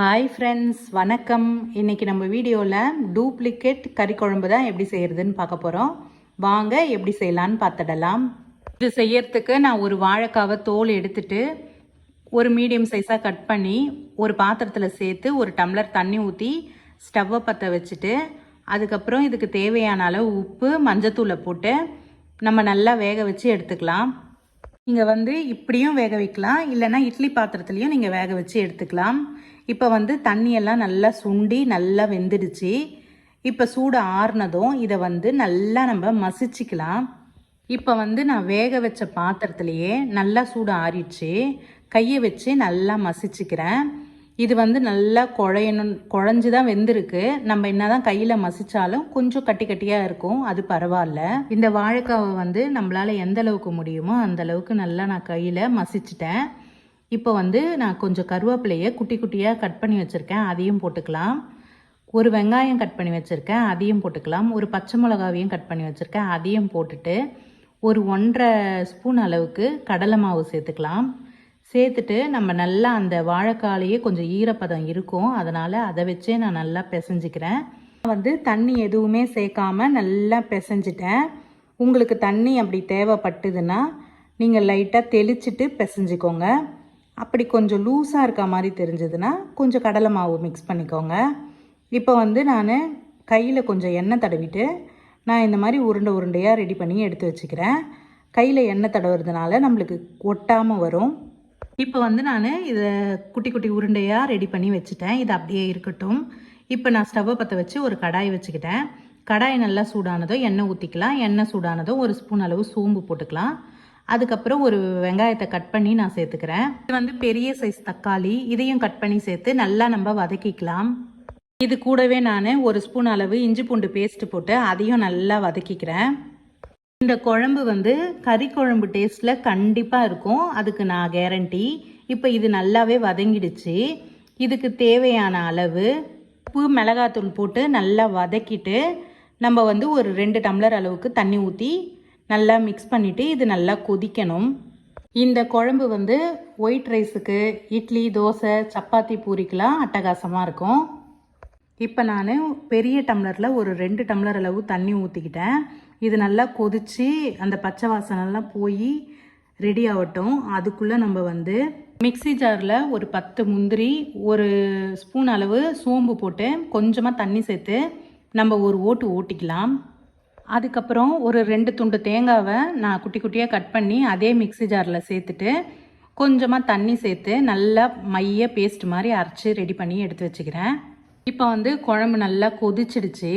Hi friends வணக்கம். இன்னைக்கு நம்ம வீடியோவில் டூப்ளிகேட் கறி குழம்பு தான் எப்படி செய்கிறதுன்னு பார்க்க போகிறோம் வாங்க எப்படி செய்யலான்னு பார்த்துடலாம். இது செய்யறதுக்கு நான் ஒரு வாழைக்காவை தோல் எடுத்துட்டு ஒரு மீடியம் சைஸாக கட் பண்ணி ஒரு பாத்திரத்தில் சேர்த்து ஒரு டம்ளர் தண்ணி ஊற்றி ஸ்டவ்வை பற்ற வச்சுட்டு அதுக்கப்புறம் இதுக்கு தேவையான அளவு உப்பு மஞ்சத்தூளை போட்டு நம்ம நல்லா வேக வச்சு எடுத்துக்கலாம். நீங்கள் வந்து இப்படியும் வேக வைக்கலாம். இல்லைன்னா இட்லி பாத்திரத்துலேயும் நீங்கள் வேக வச்சு எடுத்துக்கலாம். இப்போ வந்து தண்ணியெல்லாம் நல்லா சுண்டி நல்லா வெந்துடுச்சு. இப்போ சூடு ஆறுனதும் இதை வந்து நல்லா நம்ம மசிச்சுக்கலாம். இப்போ வந்து நான் வேக வச்ச பாத்திரத்துலையே நல்லா சூடு ஆறிடுச்சு. கையை வச்சு நல்லா மசிச்சுக்கிறேன். இது வந்து நல்லா குழையணும் குழஞ்சி தான் வெந்திருக்கு. நம்ம என்ன தான் கையில் மசித்தாலும் கொஞ்சம் கட்டி கட்டியாக இருக்கும். அது பரவாயில்ல. இந்த வாழைக்காவை வந்து நம்மளால் எந்த அளவுக்கு முடியுமோ அந்த அளவுக்கு நல்லா நான் கையில் மசிச்சிட்டேன். இப்போ வந்து நான் கொஞ்சம் கருவேப்பிலையை குட்டி குட்டியாக கட் பண்ணி வச்சுருக்கேன். அதையும் போட்டுக்கலாம். ஒரு வெங்காயம் கட் பண்ணி வச்சுருக்கேன். அதையும் போட்டுக்கலாம். ஒரு பச்சை மிளகாவையும் கட் பண்ணி வச்சுருக்கேன். அதையும் போட்டுட்டு ஒரு ஒன்றரை ஸ்பூன் அளவுக்கு கடலை மாவு சேர்த்துக்கலாம். சேர்த்துட்டு நம்ம நல்லா அந்த வாழைக்காலையே கொஞ்சம் ஈரப்பதம் இருக்கும். அதனால் அதை வச்சே நான் நல்லா பிசைஞ்சிக்கிறேன். வந்து தண்ணி எதுவுமே சேர்க்காம நல்லா பிசைஞ்சிட்டேன். உங்களுக்கு தண்ணி அப்படி தேவைப்பட்டுதுன்னா நீங்கள் லைட்டாக தெளிச்சிட்டு பிசைஞ்சிக்கோங்க. அப்படி கொஞ்சம் லூஸாக இருக்க மாதிரி தெரிஞ்சதுன்னா கொஞ்சம் கடலை மாவு மிக்ஸ் பண்ணிக்கோங்க. இப்போ வந்து நான் கையில் கொஞ்சம் எண்ணெய் தடவிட்டு நான் இந்த மாதிரி உருண்டை உருண்டையாக ரெடி பண்ணி எடுத்து வச்சுக்கிறேன். கையில் எண்ணெய் தடவுறதுனால நம்மளுக்கு ஒட்டாமல் வரும். இப்போ வந்து நான் இதை குட்டி குட்டி உருண்டையாக ரெடி பண்ணி வச்சுட்டேன். இது அப்படியே இருக்கட்டும். இப்போ நான் ஸ்டவ்வை பற்ற வச்சு ஒரு கடாய் வச்சுக்கிட்டேன். கடாய் நல்லா சூடானதோ எண்ணெய் ஊற்றிக்கலாம் எண்ணெய் சூடானதோ ஒரு ஸ்பூன் அளவு சோம்பு போட்டுக்கலாம். அதுக்கப்புறம் ஒரு வெங்காயத்தை கட் பண்ணி நான் சேர்த்துக்கிறேன். இது வந்து பெரிய சைஸ் தக்காளி. இதையும் கட் பண்ணி சேர்த்து நல்லா நம்ம வதக்கிக்கலாம். இது கூடவே நான் ஒரு ஸ்பூன் அளவு இஞ்சி பூண்டு பேஸ்ட் போட்டு அதையும் நல்லா வதக்கிக்கிறேன். இந்த குழம்பு வந்து கறி குழம்பு டேஸ்ட்டில் கண்டிப்பாக இருக்கும். அதுக்கு நான் கேரண்டி இப்போ இது நல்லாவே வதங்கிடுச்சு. இதுக்கு தேவையான அளவு உப்பு மிளகாத்தூள் போட்டு நல்லா வதக்கிட்டு நம்ம வந்து ஒரு ரெண்டு டம்ளர் அளவுக்கு தண்ணி ஊற்றி நல்லா மிக்ஸ் பண்ணிவிட்டு இது நல்லா கொதிக்கணும். இந்த குழம்பு வந்து ஒயிட் ரைஸுக்கு இட்லி தோசை சப்பாத்தி பூரிக்கெலாம் அட்டகாசமாக இருக்கும். இப்போ நான் பெரிய டம்ளரில் ஒரு ரெண்டு டம்ளர் அளவு தண்ணி ஊற்றிக்கிட்டேன் இது நல்லா கொதித்து அந்த பச்சை வாசனெல்லாம் போய் ரெடி ஆகட்டும். அதுக்குள்ளே நம்ம வந்து மிக்சி ஜாரில் ஒரு பத்து முந்திரி ஒரு ஸ்பூன் அளவு சோம்பு போட்டு கொஞ்சமாக தண்ணி சேர்த்து நம்ம ஒரு ஓட்டு ஓட்டிக்கலாம். அதுக்கப்புறம் ஒரு ரெண்டு துண்டு தேங்காவை நான் குட்டி குட்டியாக கட் பண்ணி அதே மிக்சி ஜாரில் சேர்த்துட்டு கொஞ்சமாக தண்ணி சேர்த்து நல்லா மைய பேஸ்ட் மாதிரி அரைச்சி ரெடி பண்ணி எடுத்து வச்சுக்கிறேன். இப்போ வந்து குழம்பு நல்லா கொதிச்சிடுச்சு.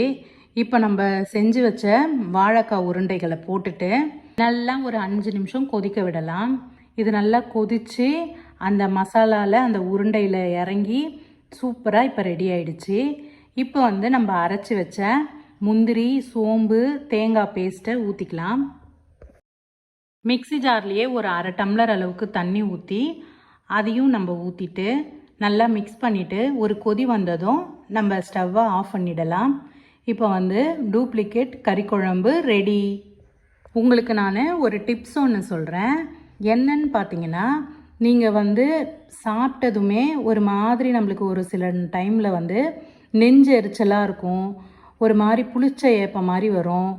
இப்போ நம்ம செஞ்சு வச்ச வாழைக்காய் உருண்டைகளை போட்டுட்டு நல்லா ஒரு அஞ்சு நிமிஷம் கொதிக்க விடலாம். இது நல்லா கொதித்து அந்த மசாலாவில் அந்த உருண்டையில் இறங்கி சூப்பராக இப்போ ரெடி ஆயிடுச்சு. இப்போ வந்து நம்ம அரைச்சி வச்ச முந்திரி சோம்பு தேங்காய் பேஸ்ட்டை ஊற்றிக்கலாம் மிக்சி ஜார்லேயே ஒரு அரை டம்ளர் அளவுக்கு தண்ணி ஊற்றி அதையும் நம்ம ஊற்றிட்டு நல்லா மிக்ஸ் பண்ணிவிட்டு ஒரு கொதி வந்ததும் நம்ம ஸ்டவ்வை ஆஃப் பண்ணிடலாம். இப்போ வந்து டூப்ளிகேட் கறி குழம்பு ரெடி உங்களுக்கு நான் ஒரு டிப்ஸ் ஒன்று சொல்கிறேன் என்னன்னு பார்த்தீங்கன்னா நீங்கள் வந்து சாப்பிட்டதுமே ஒரு மாதிரி நம்மளுக்கு ஒரு சில டைமில் வந்து நெஞ்சு எரிச்சலாக இருக்கும். ஒரு மாதிரி புளிச்ச ஏப்ப மாதிரி வரும்.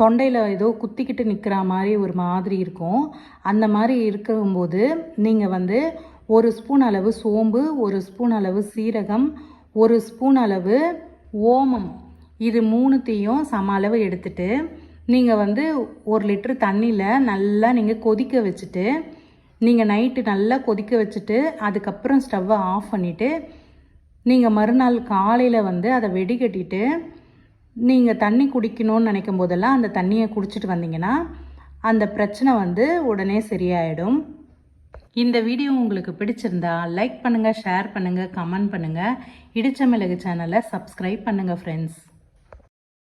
தொண்டையில் ஏதோ குத்திக்கிட்டு நிற்கிற மாதிரி ஒரு மாதிரி இருக்கும். அந்த மாதிரி இருக்கும்போது நீங்கள் வந்து ஒரு ஸ்பூன் அளவு சோம்பு ஒரு ஸ்பூன் அளவு சீரகம் ஒரு ஸ்பூன் அளவு ஓமம். இது மூணுத்தையும் சம அளவு எடுத்துட்டு நீங்கள் வந்து ஒரு லிட்ரு தண்ணியில் நல்லா நீங்கள் கொதிக்க வச்சுட்டு நீங்கள் நைட்டு நல்லா கொதிக்க வச்சுட்டு அதுக்கப்புறம் ஸ்டவ்வை ஆஃப் பண்ணிவிட்டு நீங்கள் மறுநாள் காலையில் வந்து அதை வெடிகட்டிட்டு நீங்கள் தண்ணி குடிக்கணும்னு நினைக்கும் போதெல்லாம் அந்த தண்ணியை குடிச்சிட்டு வந்தீங்கன்னா அந்த பிரச்சனை வந்து உடனே சரியாயிடும். இந்த வீடியோ உங்களுக்கு பிடிச்சிருந்தா லைக் பண்ணுங்கள் ஷேர் பண்ணுங்கள் கமெண்ட் பண்ணுங்கள் இடிச்ச மிளகு சேனலை சப்ஸ்கிரைப் பண்ணுங்கள் ஃப்ரெண்ட்ஸ்